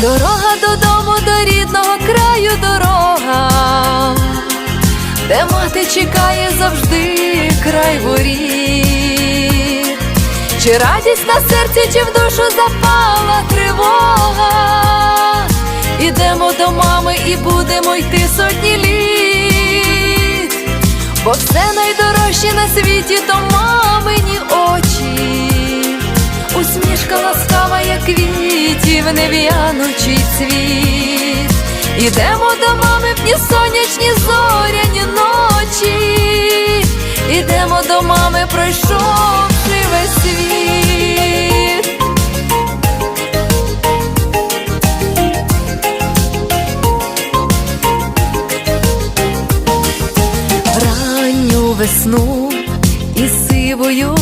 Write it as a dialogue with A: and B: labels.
A: Дорога додому, до рідного краю дорога, де мати чекає завжди край воріт. Чи радість на серці, чи в душу запала тривога? Ідемо до мами і будемо йти сотні літ, бо все найдорожче на світі то мамині очі, усмішка ласкава, як квітів, нев'янучий цвіт. Ідемо до мами в дні сонячні зоряні ночі, ідемо до мами, пройшовши весь світ. ранню весну і сивою